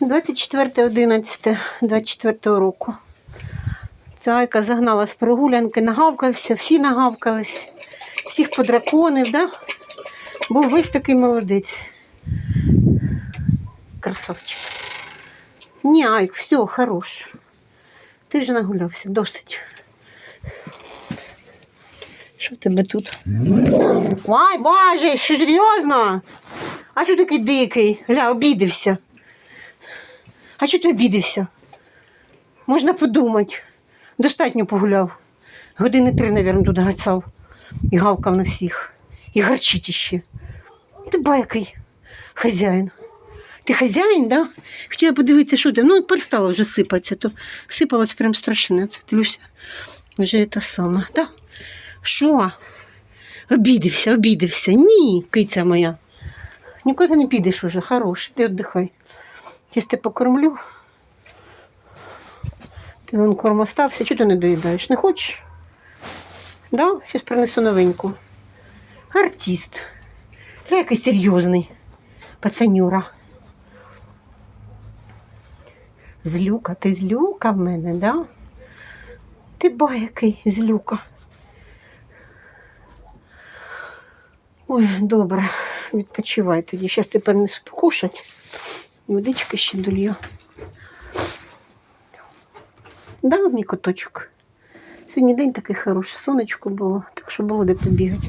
24.11.24 року. Ця Айка загнала з прогулянки, нагавкався, всі нагавкались, всіх подраконив, да? Був весь такий молодець. Красавчик. Ні, Айк, все, хорош. Ти вже нагулявся, досить. Що в тебе тут? Ой, боже, що серйозно? А що такий дикий? Гля, обідився. А що ти обідився? Можна подумати. Достатньо погуляв. Години три, мабуть, тут гацав і гавкав на всіх. І гарчить іще. Ти байкий хазяїн. Ти хазяїн, да? Хотіла подивитися, що там. Ну, перестало вже сипатися, то сипалось прям страшне. Це дивлюся. Вже те саме. Да? Що? Обідився, обідився. Ні, киця моя. Нікуди не підеш уже, хороший, ти віддихай. Тебе покормлю. Ти вон корм остався, чого ти не доїдаєш? Не хочеш? Да? Зараз принесу новеньку. Артист. Я який серйозний. Пацанюра. Злюка, ти злюка в мене, да? Ти ба який злюка. Ой, добре, відпочивай тоді. Зараз ти принесу покушати. Водички ще долью. Дав мені коточок. Сьогодні день такий хороший, сонечко було, так що було де побігати.